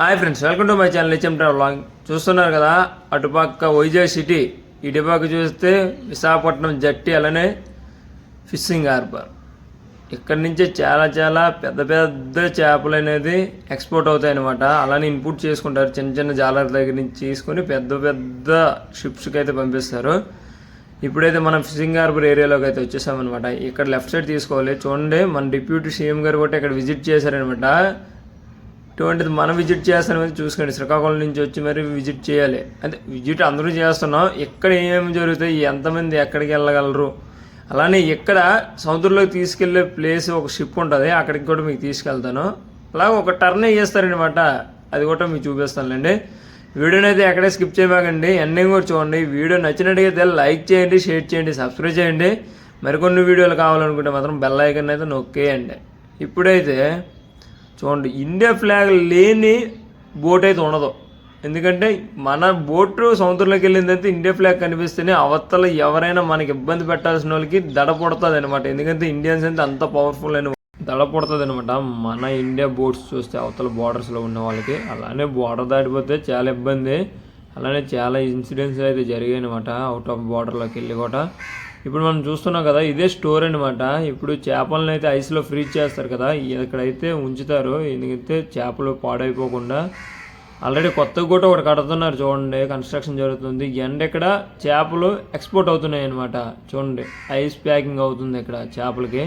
Hi friends welcome to my channel HM travel చూస్తున్నారు కదా అటుపక్క వైజాగ్ సిటీ ఇటుపక్క చూస్తే విశాఖపట్నం జట్టి అలానే ఫిషింగ్ హార్బర్ ఇక్కడి నుంచే చాలా చాలా పెద్ద పెద్ద చేపలు అనేది ఎక్స్పోర్ట్ అవుతాయి అనమాట అలానే ఇన్పుట్ చేసుకుంటారు. చిన్న చిన్న జాలర్ దగ్గర నుంచి తీసుకొని పెద్ద పెద్ద షిప్స్కి అయితే పంపిస్తారు. ఇప్పుడైతే మనం ఫిషింగ్ హార్బర్ ఏరియాలోకి అయితే వచ్చేసామన్నమాట. ఇక్కడ లెఫ్ట్ సైడ్ తీసుకోవాలి. చూడండి మన డిప్యూటీ సీఎం గారు కూడా ఇక్కడ విజిట్ చేశారనమాట ఇటువంటిది మనం విజిట్ చేస్తామని చూసుకోండి. శ్రీకాకుళం నుంచి వచ్చి మరి విజిట్ చేయాలి. అంటే విజిట్ అందరూ చేస్తున్నాం. ఎక్కడ ఏమేమి జరుగుతాయి ఎంతమంది ఎక్కడికి వెళ్ళగలరు? అలానే ఇక్కడ సముద్రంలోకి తీసుకెళ్ళే ప్లేస్ ఒక షిప్ ఉంటుంది అక్కడికి కూడా మీకు తీసుకెళ్తాను. అలాగే ఒక టర్న్ వేస్తారనమాట అది కూడా మీకు చూపిస్తానులేండి. వీడియోని అయితే ఎక్కడే స్కిప్ చేయబాకండి ఎండింగ్ కూడా చూడండి. వీడియో నచ్చినట్టుగా లైక్ చేయండి షేర్ చేయండి సబ్స్క్రైబ్ చేయండి. మరికొన్ని వీడియోలు కావాలనుకుంటే మాత్రం బెల్ ఐకన్ అయితే నొక్కేయండి. ఇప్పుడైతే చూడండి ఇండియా ఫ్లాగ్ లేని బోట్ అయితే ఉండదు. ఎందుకంటే మన బోటు సముద్రంలోకి వెళ్ళిందంటే ఇండియా ఫ్లాగ్ కనిపిస్తేనే అవతల ఎవరైనా మనకి ఇబ్బంది పెట్టాల్సిన వాళ్ళకి దడ పుడుతుంది అనమాట ఎందుకంటే ఇండియన్స్ అయితే అంత పవర్ఫుల్ అని దడ పుడుతుంది అనమాట మన ఇండియా బోట్స్ చూస్తే అవతల బోర్డర్స్లో ఉన్న వాళ్ళకి. అలానే బోర్డర్ దాటిపోతే చాలా ఇబ్బంది. అలానే చాలా ఇన్సిడెంట్స్ అయితే జరిగాయి అనమాట అవుట్ ఆఫ్ బార్డర్లోకి వెళ్ళి కూడా. ఇప్పుడు మనం చూస్తున్నాం కదా ఇదే స్టోర్ అనమాట ఇప్పుడు చేపలను అయితే ఐస్లో ఫ్రీజ్ చేస్తారు కదా ఇక్కడైతే ఉంచుతారు ఎందుకంటే చేపలు పాడైపోకుండా. ఆల్రెడీ కొత్తగా కూడా ఒకటి కడుతున్నారు చూడండి కన్స్ట్రక్షన్ జరుగుతుంది. ఎండ ఇక్కడ చేపలు ఎక్స్పోర్ట్ అవుతున్నాయి అనమాట చూడండి. ఐస్ ప్యాకింగ్ అవుతుంది ఇక్కడ చేపలకి.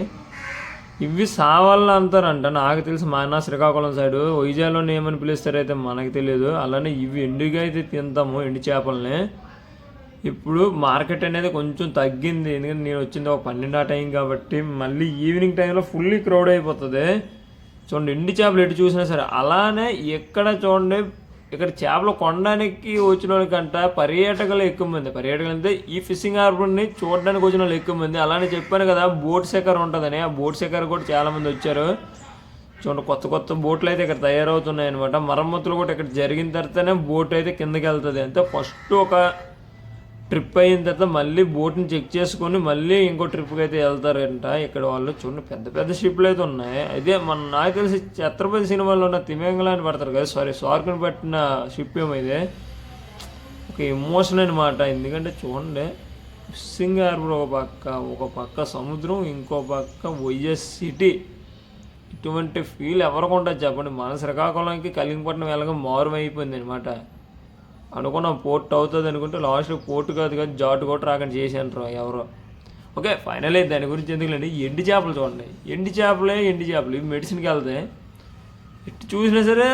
ఇవి సావాళ్ళు అంటారంట. నాకు తెలిసి మన శ్రీకాకుళం సైడ్ వైజాగ్లోనే ఏమని పిలుస్తారైతే మనకు తెలియదు. అలానే ఇవి ఎండుగా అయితే తింటాము ఎండు చేపలని. ఇప్పుడు మార్కెట్ అనేది కొంచెం తగ్గింది. ఎందుకంటే నేను వచ్చింది ఒక పన్నెండు ఆ టైం కాబట్టి మళ్ళీ ఈవినింగ్ టైంలో ఫుల్లీ క్రౌడ్ అయిపోతుంది. చూడండి ఎండి చేపలు ఎటు చూసినా సరే అలానే ఎక్కడ చూడండి ఇక్కడ చేపలు కొనడానికి వచ్చిన వాళ్ళకంట పర్యాటకులు ఎక్కువ మంది. పర్యాటకులు అంటే ఈ ఫిషింగ్ హార్బర్ని చూడడానికి వచ్చిన వాళ్ళు ఎక్కువ మంది. అలానే చెప్పాను కదా బోట్ సెకర్ ఉంటుందని. ఆ బోట్ సెకర్ కూడా చాలా మంది వచ్చారు. చూడండి కొత్త కొత్త బోట్లు అయితే ఇక్కడ తయారవుతున్నాయి అనమాట మరమ్మతులు కూడా ఇక్కడ జరిగిన తర్వాతనే బోట్ అయితే కిందకి వెళ్తుంది. అంటే ఫస్ట్ ఒక ట్రిప్ అయిన తర్వాత మళ్ళీ బోట్ని చెక్ చేసుకొని మళ్ళీ ఇంకో ట్రిప్కి అయితే వెళ్తారంట. ఇక్కడ వాళ్ళు చూడండి పెద్ద పెద్ద షిప్లు అయితే ఉన్నాయి. అదే మన నాకు తెలిసి ఛత్రపతి సినిమాలో ఉన్న తిమింగళాన్ని పడతారు కదా సారీ సార్కుని పట్టిన షిప్ ఏమో ఇది. ఒక ఎమోషన్ అనమాట ఎందుకంటే చూడండి ఫిషింగ్ హార్బర్ ఒక పక్క ఒక పక్క సముద్రం ఇంకో పక్క వైఎస్ సిటీ. ఇటువంటి ఫీల్ ఎవరికి ఉంటుంది చెప్పండి. మన శ్రీకాకుళంకి కలింగపట్నం వెళ్ళగా మారు అయిపోయింది అనమాట అనుకున్నాం పోర్ట్ అవుతుంది అనుకుంటే లాస్ట్ పోర్ట్ కాదు కానీ జాటు కూడా రాకుండా చేశాను ఎవరో. ఓకే ఫైనల్ ఫైనలే దాని గురించి ఎందుకులేండి? ఎండి చేపలు చూడండి. ఎండి చేపలే ఎండి చేపలు. ఇవి మెడిసిన్కి వెళ్తాయి ఎట్టు చూసినా సరే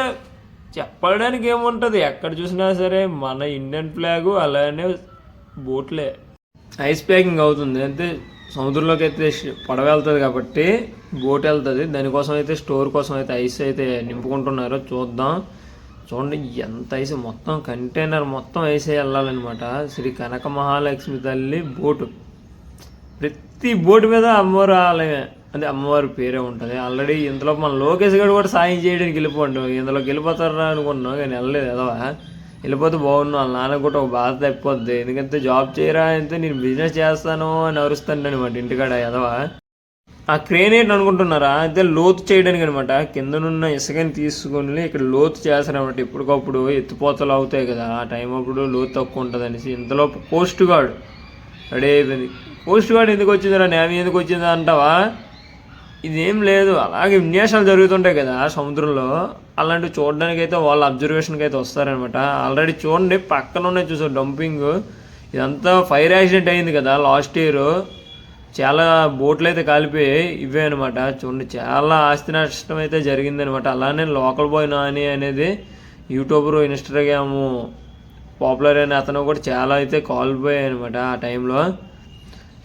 చెప్పడానికి ఏముంటుంది? ఎక్కడ చూసినా సరే మన ఇండియన్ ఫ్లాగు అలానే బోట్లే. ఐస్ ప్యాకింగ్ అవుతుంది. అంటే సముద్రంలోకి అయితే పడవ వెళ్తుంది కాబట్టి బోట్ వెళ్తుంది. దానికోసం అయితే స్టోర్ కోసం అయితే ఐస్ అయితే నింపుకుంటున్నారు చూద్దాం. చూడండి ఎంత వేసి మొత్తం కంటైనర్ మొత్తం ఐసే వెళ్ళాలన్నమాట. శ్రీ కనక మహాలక్ష్మి తల్లి బోటు. ప్రతి బోటు మీద అమ్మవారు ఆలయమే. అంటే అమ్మవారి పేరే ఉంటుంది. ఆల్రెడీ ఇందులో మన లోకేష్ గారు కూడా సాయం చేయడానికి వెళ్ళిపోండు. ఇందులోకి వెళ్ళిపోతారా అనుకున్నాం కానీ వెళ్ళలేదు. ఎదవా వెళ్ళిపోతే బాగున్నాను వాళ్ళ నాన్న కూడా ఒక బాధ తప్పిపోద్ది. ఎందుకంటే జాబ్ చేయరా అంటే నేను బిజినెస్ చేస్తాను అని అరుస్తాను అనమాట ఇంటికాడ. ఎదవా ఆ క్రేన్ ఏంటి అనుకుంటున్నారా? అయితే లోతు చేయడానికి అనమాట కిందనున్న ఇసుకని తీసుకొని ఇక్కడ లోతు చేస్తారనమాట ఇప్పటికప్పుడు ఎత్తిపోతలు అవుతాయి కదా. ఆ టైం అప్పుడు లోతు తక్కువ ఉంటుంది అనేసి ఇంతలో పోస్ట్ గార్డ్ రెడీ అయిపోయింది. పోస్ట్ గార్డ్ ఎందుకు వచ్చిందిరా? నేమి ఎందుకు వచ్చిందా అంటావా? ఇదేం లేదు. అలాగే విన్యాసాలు జరుగుతుంటాయి కదా సముద్రంలో. అలాంటివి చూడడానికి అయితే వాళ్ళ అబ్జర్వేషన్కి అయితే వస్తారనమాట ఆల్రెడీ చూడండి. పక్కన ఉన్నాయి చూసారు డంపింగ్ ఇదంతా ఫైర్ యాక్సిడెంట్ అయింది కదా లాస్ట్ ఇయర్ చాలా బోట్లు అయితే కాలిపోయాయి ఇవే అనమాట చూడండి చాలా ఆస్తి నష్టం అయితే జరిగిందనమాట అలానే లోకల్ బాయ్ నాని అనేది యూట్యూబర్ ఇన్స్టాగ్రాము పాపులర్ అయిన అతను కూడా చాలా అయితే కాలిపోయాయి అనమాట ఆ టైంలో.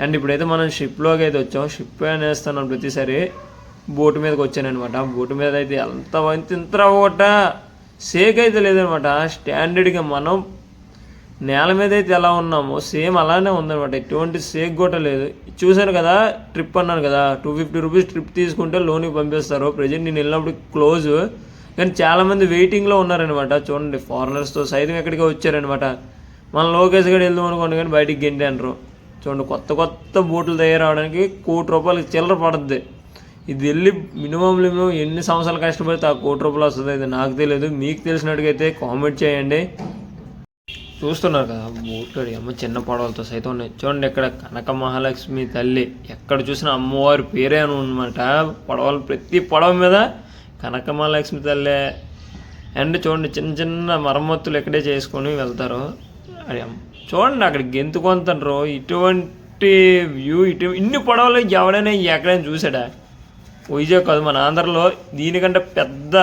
అండ్ ఇప్పుడైతే మనం షిప్లోకి అయితే వచ్చాం. షిప్ అనేస్తున్నాం ప్రతిసారి. బోటు మీదకి వచ్చానమాట బోటు మీద అయితే ఎంత ఇంత ఒకట సేక్ అయితే లేదనమాట స్టాండర్డ్గా మనం నేల మీద అయితే ఎలా ఉన్నామో సేమ్ అలానే ఉందన్నమాట. ఎటువంటి సేక్ కూడా లేదు. చూశాను కదా ట్రిప్ అన్నాను కదా టూ ఫిఫ్టీ రూపీస్ ట్రిప్ తీసుకుంటే లోన్కి పంపిస్తారు. ప్రజెంట్ నేను వెళ్ళినప్పుడు క్లోజ్. కానీ చాలామంది వెయిటింగ్లో ఉన్నారనమాట చూడండి ఫారినర్స్తో సైతం ఎక్కడికి వచ్చారనమాట మన లోకేష్ గడి వెళ్దాం అనుకోండి కానీ బయటికి గెంటి అంటారు చూడండి కొత్త కొత్త బూట్లు తయారవడానికి కోటి రూపాయలకి చిల్లర పడుద్ది. ఇది వెళ్ళి మినిమం మినిమం ఎన్ని సంవత్సరాలు కష్టపడితే ఆ కోటి రూపాయలు వస్తుంది ఇది నాకు తెలియదు. మీకు తెలిసినట్టుగైతే కామెంట్ చేయండి. చూస్తున్నారు కదా బోటడి అమ్మ చిన్న పడవలతో సైతం ఉన్నాయి. చూడండి ఇక్కడ కనక మహాలక్ష్మి తల్లి ఎక్కడ చూసినా అమ్మవారి పేరే అని అనమాట పడవలు ప్రతి పడవ మీద కనక మహాలక్ష్మి తల్లి. అండ్ చూడండి చిన్న చిన్న మరమ్మతులు ఇక్కడే చేసుకొని వెళ్తారు. అది చూడండి అక్కడ గెంతుకొంటారు ఇటువంటి వ్యూ ఇటు ఇన్ని పడవలు ఎవడైనా ఎక్కడైనా చూసాడా వైజాగ్ కాదు మన ఆంధ్రలో దీనికంటే పెద్ద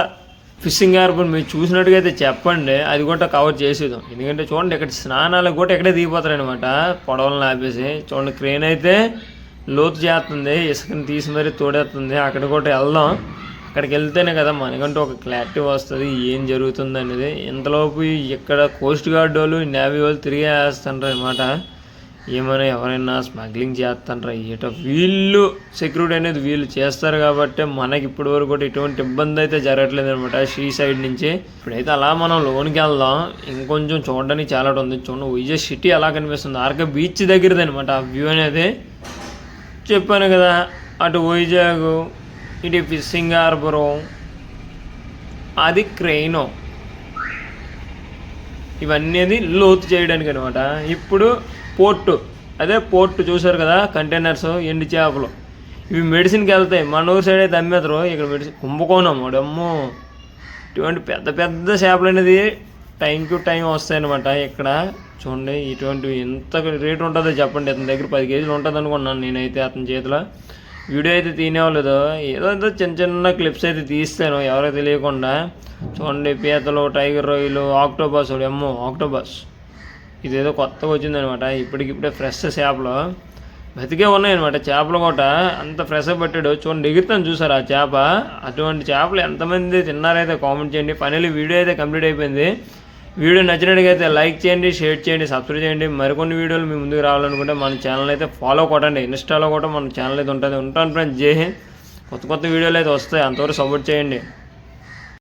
ఫిషింగ్ హార్బర్ మీరు చూసినట్టుగా అయితే చెప్పండి. అది కూడా కవర్ చేసేద్దాం. ఎందుకంటే చూడండి ఇక్కడ స్నానాలకు కూడా ఇక్కడే దిగిపోతారు అనమాట పొడవలను ఆపేసి చూడండి క్రేన్ అయితే లోతు చేస్తుంది. ఇసుకని తీసి మరీ తోడేస్తుంది. అక్కడ కూడా వెళ్దాం. అక్కడికి వెళ్తేనే కదా మనకంటూ ఒక క్లారిటీ వస్తుంది. ఏం జరుగుతుంది అనేది ఇంతలోపు ఇక్కడ కోస్ట్ గార్డ్ వాళ్ళు నేవీ వాళ్ళు తిరిగేస్తుంటారు అనమాట ఏమైనా ఎవరైనా స్మగ్లింగ్ చేస్తుంటారా ఏట వీళ్ళు సెక్యూరిటీ అనేది వీళ్ళు చేస్తారు కాబట్టి మనకి ఇప్పటి వరకు కూడా ఎటువంటి ఇబ్బంది అయితే జరగట్లేదు అనమాట షీ సైడ్ నుంచి ఇప్పుడైతే అలా మనం లోనికి వెళ్దాం. ఇంకొంచెం చూడడానికి చాలా ఉంది. చూడండి విజయ్ సిటీ అలా కనిపిస్తుంది. ఆర్కే బీచ్ దగ్గరది అనమాట ఆ వ్యూ అనేది చెప్పాను కదా అటు వైజాగ్ ఇటు ఫిషింగ్ హార్బరం అది క్రెయినో. ఇవన్నీ అది లోతు చేయడానికి అనమాట ఇప్పుడు పోర్టు. అదే పోర్టు చూసారు కదా కంటైనర్స్ ఎండు చేపలు. ఇవి మెడిసిన్కి వెళ్తాయి. మన ఊరు సైడ్ అయితే అమ్మేతారు ఇక్కడ మెడిసిన్ కుంభకోణం. వాడమ్మో ఇటువంటి పెద్ద పెద్ద చేపలు అనేది టైం టు టైం వస్తాయన్నమాట. ఇక్కడ చూడండి ఇటువంటి ఎంత రేట్ ఉంటుందో చెప్పండి. అతని దగ్గర పది కేజీలు ఉంటుంది అనుకున్నాను నేనైతే అతని చేతిలో. వీడియో అయితే తీనేవాళ్ళు ఏదో ఏదో చిన్న చిన్న క్లిప్స్ అయితే తీస్తాను ఎవరో తెలియకుండా. చూడండి పీతలు టైగర్ రొయ్యలు ఆక్టోబస్ అమ్మో ఆక్టోబస్ ఇదేదో కొత్తగా వచ్చిందనమాట. ఇప్పటికిప్పుడే ఫ్రెష్ చేపలు. బతికే ఉన్నాయన్నమాట చేపలు కూడా. అంత ఫ్రెష్గా పెట్టాడు. చూడండి ఎగురుతాను చూసారు ఆ చేప? అటువంటి చేపలు ఎంతమంది తిన్నారైతే కామెంట్ చేయండి. ఫైనల్లీ వీడియో అయితే కంప్లీట్ అయిపోయింది. వీడియో నచ్చినట్టుగా అయితే లైక్ చేయండి షేర్ చేయండి సబ్స్క్రైబ్ చేయండి. మరికొన్ని వీడియోలు మీ ముందుకు రావాలనుకుంటే మన ఛానల్ అయితే ఫాలో కొట్టండి. ఇన్స్టాలో కూడా మన ఛానల్ అయితే ఉంటుంది. ఉంటాను ఫ్రెండ్స్. జై హింద్. కొత్త కొత్త వీడియోలు అయితే వస్తాయి. అంతవరకు సపోర్ట్ చేయండి.